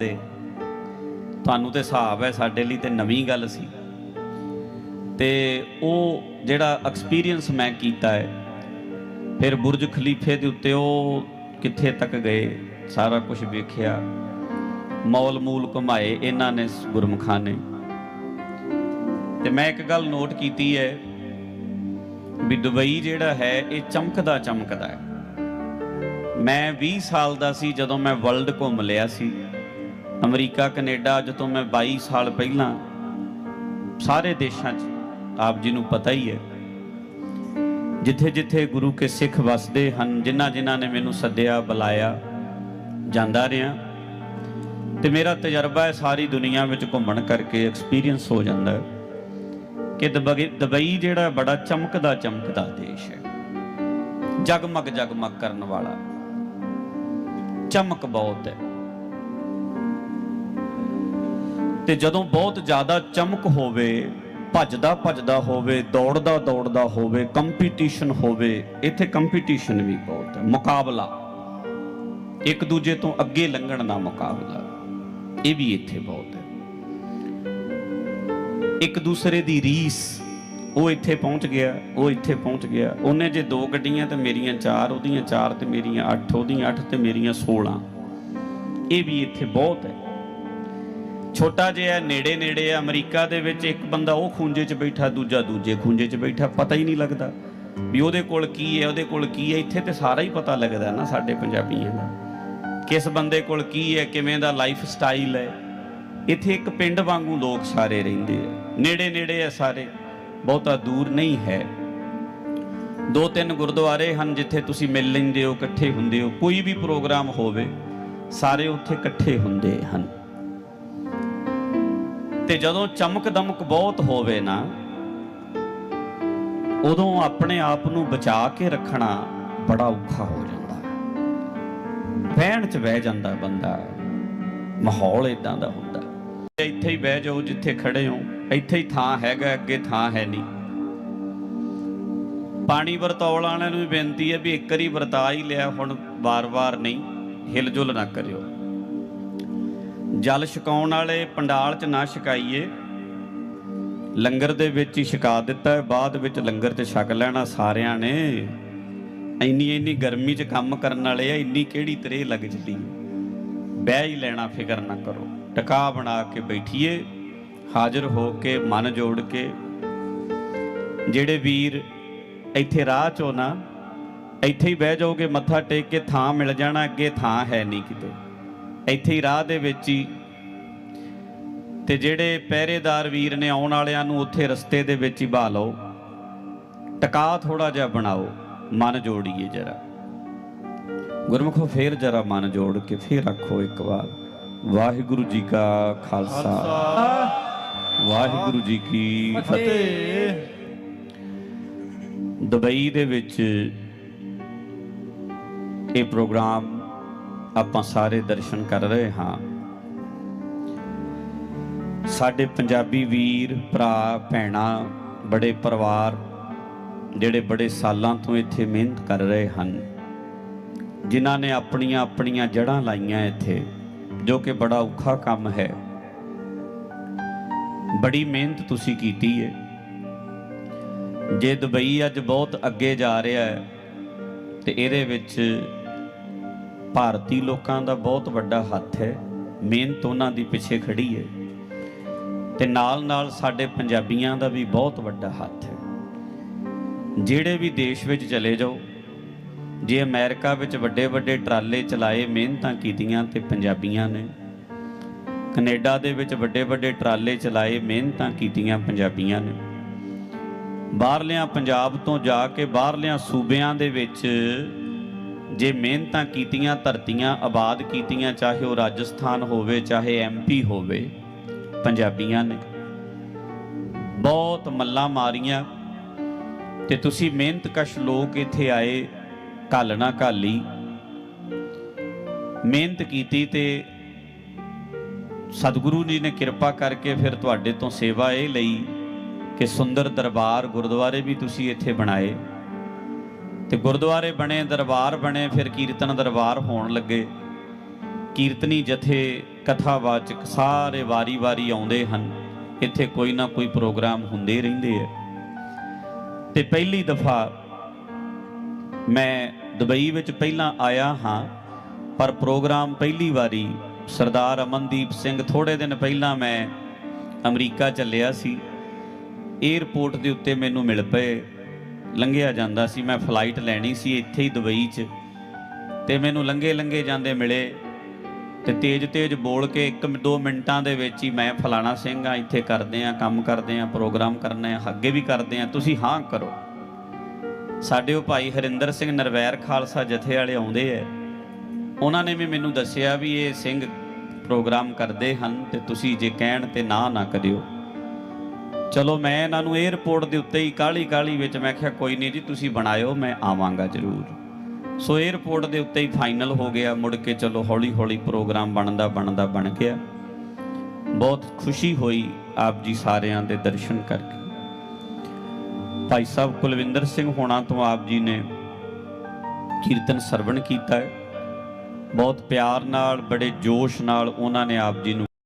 ਤੇ ਤੁਹਾਨੂੰ ਤੇ ਹਿਸਾਬ ਹੈ, ਸਾਡੇ ਲਈ ਤੇ ਨਵੀਂ ਗੱਲ ਸੀ। ਤੇ ਉਹ ਜਿਹੜਾ ਐਕਸਪੀਰੀਅੰਸ ਮੈਂ ਕੀਤਾ ਹੈ, ਫਿਰ ਬੁਰਜ ਖਲੀਫੇ ਦੇ ਉੱਤੇ ਉਹ ਕਿੱਥੇ ਤੱਕ ਗਏ, ਸਾਰਾ ਕੁਝ ਵੇਖਿਆ। ਮੌਲ ਮੂਲ ਘੁਮਾਏ, ਇਹਨਾਂ ਨੇ ਗੁਰਮਖਾਂ ਨੇ ਤੇ ਮੈਂ ਇੱਕ ਗੱਲ ਨੋਟ ਕੀਤੀ ਹੈ ਵੀ ਦੁਬਈ ਜਿਹੜਾ ਹੈ, ਇਹ ਚਮਕਦਾ ਚਮਕਦਾ ਹੈ। ਮੈਂ 20 ਸਾਲ ਦਾ ਸੀ ਜਦੋਂ ਮੈਂ ਵਰਲਡ ਘੁੰਮ ਲਿਆ ਸੀ। ਅਮਰੀਕਾ, ਕੈਨੇਡਾ, ਜਦੋਂ ਮੈਂ 22 ਸਾਲ ਪਹਿਲਾਂ ਸਾਰੇ ਦੇਸ਼ਾਂ 'ਚ, ਆਪ ਜੀ ਨੂੰ ਪਤਾ ਹੀ ਹੈ ਜਿੱਥੇ ਜਿੱਥੇ ਗੁਰੂ ਕੇ ਸਿੱਖ ਵਸਦੇ ਹਨ ਜਿਨ੍ਹਾਂ ਜਿਨ੍ਹਾਂ ਨੇ ਮੈਨੂੰ ਸੱਦਿਆ, ਬੁਲਾਇਆ, ਜਾਂਦਾ ਰਿਹਾ। ਤੇ ਮੇਰਾ ਤਜਰਬਾ ਹੈ ਸਾਰੀ ਦੁਨੀਆ ਵਿੱਚ ਘੁੰਮਣ ਕਰਕੇ ਐਕਸਪੀਰੀਅੰਸ ਹੋ ਜਾਂਦਾ ਹੈ ਕਿ ਦੁਬਈ ਜਿਹੜਾ ਬੜਾ ਚਮਕਦਾ ਚਮਕਦਾ ਦੇਸ਼ ਹੈ। ਜਗਮਗ ਜਗਮਗ ਕਰਨ ਵਾਲਾ। ਚਮਕ ਬਹੁਤ ਹੈ। ਤੇ ਜਦੋਂ ਬਹੁਤ ਜ਼ਿਆਦਾ ਚਮਕ ਹੋਵੇ, ਭੱਜਦਾ ਭੱਜਦਾ ਹੋਵੇ, ਦੌੜਦਾ ਦੌੜਦਾ ਹੋਵੇ ਕੰਪੀਟੀਸ਼ਨ ਹੋਵੇ, ਇੱਥੇ ਕੰਪੀਟੀਸ਼ਨ ਵੀ ਬਹੁਤ ਹੈ। ਮੁਕਾਬਲਾ। ਇੱਕ ਦੂਜੇ ਤੋਂ ਅੱਗੇ ਲੰਘਣ ਦਾ ਮੁਕਾਬਲਾ। ਇਹ ਵੀ ਇੱਥੇ ਬਹੁਤ ਹੈ। ਇੱਕ ਦੂਸਰੇ ਦੀ ਰੀਸ, ਉਹ ਇੱਥੇ ਪਹੁੰਚ ਗਿਆ, ਉਹ ਇੱਥੇ ਪਹੁੰਚ ਗਿਆ। ਉਹਨੇ ਜੇ ਦੋ ਗੱਡੀਆਂ ਤੇ ਮੇਰੀਆਂ ਚਾਰ, ਉਹਦੀਆਂ ਚਾਰ ਤੇ ਮੇਰੀਆਂ ਅੱਠ, ਉਹਦੀਆਂ ਅੱਠ ਤੇ ਮੇਰੀਆਂ 16 ਇਹ ਵੀ ਇੱਥੇ ਬਹੁਤ ਹੈ। ਛੋਟਾ ਜਿਹਾ, ਨੇੜੇ ਨੇੜੇ ਆ, ਅਮਰੀਕਾ ਦੇ ਵਿੱਚ ਇੱਕ ਬੰਦਾ ਉਹ ਖੂੰਜੇ 'ਚ ਬੈਠਾ, ਦੂਜਾ ਦੂਜੇ ਖੂੰਜੇ 'ਚ ਬੈਠਾ, ਪਤਾ ਹੀ ਨਹੀਂ ਲੱਗਦਾ ਵੀ ਉਹਦੇ ਕੋਲ ਕੀ ਹੈ, ਉਹਦੇ ਕੋਲ ਕੀ ਹੈ, ਇੱਥੇ ਤੇ ਸਾਰਾ ਹੀ ਪਤਾ ਲੱਗਦਾ ਨਾ ਸਾਡੇ ਪੰਜਾਬੀਆਂ ਦਾ। ਕਿਸ ਬੰਦੇ ਕੋਲ ਕੀ ਹੈ, ਕਿਵੇਂ ਦਾ ਲਾਈਫ ਸਟਾਈਲ ਹੈ। ਇੱਥੇ ਇੱਕ ਪਿੰਡ ਵਾਂਗੂ ਲੋਕ ਸਾਰੇ ਰਹਿੰਦੇ ਆ, ਨੇੜੇ ਨੇੜੇ ਆ ਸਾਰੇ, ਬਹੁਤਾ ਦੂਰ ਨਹੀਂ ਹੈ। ਦੋ ਤਿੰਨ ਗੁਰਦੁਆਰੇ ਹਨ ਜਿੱਥੇ ਤੁਸੀਂ ਮਿਲ ਲੈਂਦੇ ਹੋ, ਇਕੱਠੇ ਹੁੰਦੇ ਹੋ, ਕੋਈ ਵੀ ਪ੍ਰੋਗਰਾਮ ਹੋਵੇ, ਸਾਰੇ ਉੱਥੇ ਇਕੱਠੇ ਹੁੰਦੇ ਹਨ। ਤੇ ਜਦੋਂ ਚਮਕ ਦਮਕ ਬਹੁਤ ਹੋਵੇ ਨਾ, ਉਦੋਂ ਆਪਣੇ ਆਪ ਨੂੰ ਬਚਾ ਕੇ ਰੱਖਣਾ ਬੜਾ ਔਖਾ ਹੋ ਜਾਂਦਾ। ਹੈ ਬਹਿਣ 'ਚ ਬਹਿ ਜਾਂਦਾ ਬੰਦਾ, ਮਾਹੌਲ ਇਦਾਂ ਦਾ ਹੁੰਦਾ। ਇੱਥੇ ਹੀ ਬਹਿ ਜਾਓ ਜਿੱਥੇ ਖੜੇ ਹੋ, ਇੱਥੇ ਹੀ ਥਾਂ ਹੈਗਾ, ਅੱਗੇ ਥਾਂ ਹੈ ਨਹੀਂ। ਪਾਣੀ ਵਰਤਾਉਣ ਵਾਲਿਆਂ ਨੂੰ ਵੀ ਬੇਨਤੀ ਹੈ ਵੀ ਇੱਕ ਵਾਰੀ ਵਰਤਾ ਹੀ ਲਿਆ, ਹੁਣ ਵਾਰ-ਵਾਰ ਨਹੀਂ, ਹਿਲਜੁਲ ਨਾ ਕਰਿਓ। ਜਲ ਛਕਾਉਣ ਵਾਲੇ ਪੰਡਾਲ 'ਚ ਨਾ ਛਕਾਈਏ। ਲੰਗਰ ਦੇ ਵਿੱਚ ਹੀ ਛਕਾ ਦਿੱਤਾ ਹੈ, ਬਾਅਦ ਵਿੱਚ ਲੰਗਰ 'ਚ ਛਕ ਲੈਣਾ ਸਾਰਿਆਂ ਨੇ। ਇੰਨੀ ਇੰਨੀ ਗਰਮੀ 'ਚ ਕੰਮ ਕਰਨ ਵਾਲੇ ਆ, ਇੰਨੀ ਕਿਹੜੀ ਤਰੇ ਲੱਗ ਜਲੀ ਬਹਿ ਹੀ ਲੈਣਾ, ਫਿਕਰ ਨਾ ਕਰੋ। ਟਿਕਾ ਬਣਾ ਕੇ ਬੈਠੀਏ, ਹਾਜ਼ਰ ਹੋ ਕੇ, ਮਨ ਜੋੜ ਕੇ। ਜਿਹੜੇ ਵੀਰ ਇੱਥੇ ਰਾਹ 'ਚੋਂ ਨਾ, ਇੱਥੇ ਹੀ ਬਹਿ ਜਾਓਗੇ, ਮੱਥਾ ਟੇਕ ਕੇ ਥਾਂ ਮਿਲ ਜਾਣਾ, ਅੱਗੇ ਥਾਂ ਹੈ ਨਹੀਂ ਕਿਤੇ। ਇੱਥੇ ਹੀ ਰਾਹ ਦੇ ਵਿੱਚ ਹੀ। ਤੇ ਜਿਹੜੇ ਪਹਿਰੇਦਾਰ ਵੀਰ ਨੇ ਆਉਣ ਵਾਲਿਆਂ ਨੂੰ ਉੱਥੇ ਰਸਤੇ ਦੇ ਵਿੱਚ ਹੀ ਬਾ ਲਓ। ਟਿਕਾ ਥੋੜਾ ਜਿਹਾ ਬਣਾਓ ਮਨ ਜੋੜੀਏ ਜਰਾ। ਗੁਰਮੁਖੋ ਫੇਰ ਜਰਾ ਮਨ ਜੋੜ ਕੇ ਫੇਰ ਆਖੋ ਇੱਕ ਵਾਰ ਵਾਹਿਗੁਰੂ ਜੀ ਕਾ ਖਾਲਸਾ। ਵਾਹਿਗੁਰੂ ਜੀ ਕੀ ਫਤਿਹ। ਦੁਬਈ ਦੇ ਵਿੱਚ ਇਹ ਪ੍ਰੋਗਰਾਮ ਆਪਾਂ ਸਾਰੇ ਦਰਸ਼ਨ ਕਰ ਰਹੇ ਹਾਂ। ਸਾਡੇ ਪੰਜਾਬੀ ਵੀਰ, ਭਰਾ, ਭੈਣਾ, ਬੜੇ ਪਰਿਵਾਰ, ਜਿਹੜੇ ਬੜੇ ਸਾਲਾਂ ਤੋਂ ਇੱਥੇ ਮਿਹਨਤ ਕਰ ਰਹੇ ਹਨ, ਜਿਨ੍ਹਾਂ ਨੇ ਆਪਣੀਆਂ ਆਪਣੀਆਂ ਜੜ੍ਹਾਂ ਲਾਈਆਂ ਇੱਥੇ, ਜੋ ਕਿ ਬੜਾ ਔਖਾ ਕੰਮ ਹੈ। ਬੜੀ ਮਿਹਨਤ ਤੁਸੀਂ ਕੀਤੀ ਹੈ ਜੇ ਦੁਬਈ ਅੱਜ ਬਹੁਤ ਅੱਗੇ ਜਾ ਰਿਹਾ ਹੈ, ਤੇ ਇਹਦੇ ਵਿੱਚ ਭਾਰਤੀ ਲੋਕਾਂ ਦਾ ਬਹੁਤ ਵੱਡਾ ਹੱਥ ਹੈ, ਮਿਹਨਤ ਉਹਨਾਂ ਦੀ ਪਿੱਛੇ ਖੜੀ ਹੈ। ਤੇ ਨਾਲ ਨਾਲ ਸਾਡੇ ਪੰਜਾਬੀਆਂ ਦਾ ਵੀ ਬਹੁਤ ਵੱਡਾ ਹੱਥ ਹੈ। ਜਿਹੜੇ ਵੀ ਦੇਸ਼ ਵਿੱਚ ਚਲੇ ਜਾਓ, ਜੇ ਅਮਰੀਕਾ ਵਿੱਚ ਵੱਡੇ ਵੱਡੇ ਟਰਾਲੇ ਚਲਾਏ ਮਿਹਨਤਾਂ ਕੀਤੀਆਂ ਤੇ ਪੰਜਾਬੀਆਂ ਨੇ, ਕੈਨੇਡਾ ਦੇ ਵਿੱਚ ਵੱਡੇ ਵੱਡੇ ਟਰਾਲੇ ਚਲਾਏ ਮਿਹਨਤਾਂ ਕੀਤੀਆਂ ਪੰਜਾਬੀਆਂ ਨੇ, ਬਾਹਰਲਿਆਂ ਪੰਜਾਬ ਤੋਂ ਜਾ ਕੇ ਬਾਹਰਲਿਆਂ ਸੂਬਿਆਂ ਦੇ ਵਿੱਚ ਜੇ ਮਿਹਨਤਾਂ ਕੀਤੀਆਂ, ਧਰਤੀਆਂ, ਆਬਾਦ ਕੀਤੀਆਂ, ਚਾਹੇ ਉਹ ਰਾਜਸਥਾਨ ਹੋਵੇ, ਚਾਹੇ ਐਮਪੀ ਹੋਵੇ, ਪੰਜਾਬੀਆਂ ਨੇ ਬਹੁਤ ਮੱਲਾਂ ਮਾਰੀਆਂ ਤੇ ਤੁਸੀਂ ਮਿਹਨਤ ਕਸ਼ ਲੋਕ ਇੱਥੇ ਆਏ, ਘੱਲ ਨਾ ਘਾਲੀ। ਮਿਹਨਤ ਕੀਤੀ ਤੇ ਸਤਿਗੁਰੂ ਜੀ ਨੇ ਕਿਰਪਾ ਕਰਕੇ ਫਿਰ ਤੁਹਾਡੇ ਤੋਂ ਸੇਵਾ ਇਹ ਲਈ ਕਿ ਸੁੰਦਰ ਦਰਬਾਰ ਗੁਰਦੁਆਰੇ ਵੀ ਤੁਸੀਂ ਇੱਥੇ ਬਣਾਏ। ਤੇ ਗੁਰਦੁਆਰੇ ਬਣੇ, ਦਰਬਾਰ ਬਣੇ, ਫਿਰ ਕੀਰਤਨ ਦਰਬਾਰ ਹੋਣ ਲੱਗੇ। ਕੀਰਤਨੀ ਜਥੇ ਕਥਾਵਾਚਕ ਸਾਰੇ ਵਾਰੀ-ਵਾਰੀ ਆਉਂਦੇ ਹਨ। ਇੱਥੇ ਕੋਈ ਨਾ ਕੋਈ ਪ੍ਰੋਗਰਾਮ ਹੁੰਦੇ ਰਹਿੰਦੇ ਆ। ਤੇ ਪਹਿਲੀ ਦਫਾ ਮੈਂ ਦੁਬਈ ਵਿੱਚ ਪਹਿਲਾਂ ਆਇਆ ਹਾਂ, ਪਰ ਪ੍ਰੋਗਰਾਮ ਪਹਿਲੀ ਵਾਰੀ ਸਰਦਾਰ ਅਮਨਦੀਪ ਸਿੰਘ ਥੋੜੇ ਦਿਨ ਪਹਿਲਾਂ ਮੈਂ ਅਮਰੀਕਾ ਚੱਲਿਆ ਸੀ। 에ਅਰਪੋਰਟ ਦੇ ਉੱਤੇ ਮੈਨੂੰ ਮਿਲ ਪਏ। ਲੰਘਿਆ ਜਾਂਦਾ ਸੀ, ਮੈਂ ਫਲਾਈਟ ਲੈਣੀ ਸੀ ਇੱਥੇ ਹੀ ਦੁਬਈ 'ਚ। ਤੇ ਮੈਨੂੰ ਲੰਘੇ ਲੰਘੇ ਜਾਂਦੇ ਮਿਲੇ। ਤੇ ਤੇਜ਼ ਤੇਜ਼ ਬੋਲ ਕੇ 1-2 ਮਿੰਟਾਂ ਦੇ ਵਿੱਚ ਹੀ ਮੈਂ ਫਲਾਣਾ ਸਿੰਘ ਆ, ਇੱਥੇ ਕਰਦੇ ਆ, ਕੰਮ ਕਰਦੇ ਆ, ਪ੍ਰੋਗਰਾਮ ਕਰਨਾ ਆ, ਅੱਗੇ ਵੀ ਕਰਦੇ ਆ, ਤੁਸੀਂ ਹਾਂ ਕਰੋ। ਸਾਡੇ ਉਹ ਭਾਈ ਹਰਿੰਦਰ ਸਿੰਘ ਨਰਵੈਰ ਖਾਲਸਾ ਜਥੇ ਵਾਲੇ ਆਉਂਦੇ ਐ। ਉਹਨਾਂ ਨੇ ਵੀ ਮੈਨੂੰ ਦੱਸਿਆ ਵੀ ਇਹ ਸਿੰਘ ਪ੍ਰੋਗਰਾਮ ਕਰਦੇ ਹਨ ਤੇ ਤੁਸੀਂ ਜੇ ਕਹਿਣ ਤੇ ਨਾ ਨਾ ਕਰਿਓ। ਚਲੋ ਮੈਂ ਇਹਨਾਂ ਨੂੰ 에ਅਰਪੋਰਟ ਦੇ ਉੱਤੇ ਹੀ ਕਾਲੀ ਕਾਲੀ ਵਿੱਚ ਮੈਂ ਕਿਹਾ, ਕੋਈ ਨਹੀਂ ਜੀ, ਤੁਸੀਂ ਬਣਾਇਓ, ਮੈਂ ਆਵਾਂਗਾ ਜ਼ਰੂਰ। ਸੋ 에ਅਰਪੋਰਟ ਦੇ ਉੱਤੇ ਹੀ ਫਾਈਨਲ ਹੋ ਗਿਆ, ਮੁੜ ਕੇ ਚਲੋ ਹੌਲੀ ਹੌਲੀ ਪ੍ਰੋਗਰਾਮ ਬਣਦਾ ਬਣਦਾ, ਬਣ ਗਿਆ। ਬਹੁਤ ਖੁਸ਼ੀ ਹੋਈ ਆਪ ਜੀ ਸਾਰਿਆਂ ਦੇ ਦਰਸ਼ਨ ਕਰਕੇ। ਭਾਈ ਸਾਹਿਬ ਕੁਲਵਿੰਦਰ ਸਿੰਘ ਹੋਣਾ ਤੋਂ ਆਪ ਜੀ ਨੇ ਕੀਰਤਨ ਸਰਵਣ ਕੀਤਾ ਹੈ। ਬਹੁਤ ਪਿਆਰ ਨਾਲ, ਬੜੇ ਜੋਸ਼ ਨਾਲ ਉਹਨਾਂ ਨੇ ਆਪ ਜੀ ਨੂੰ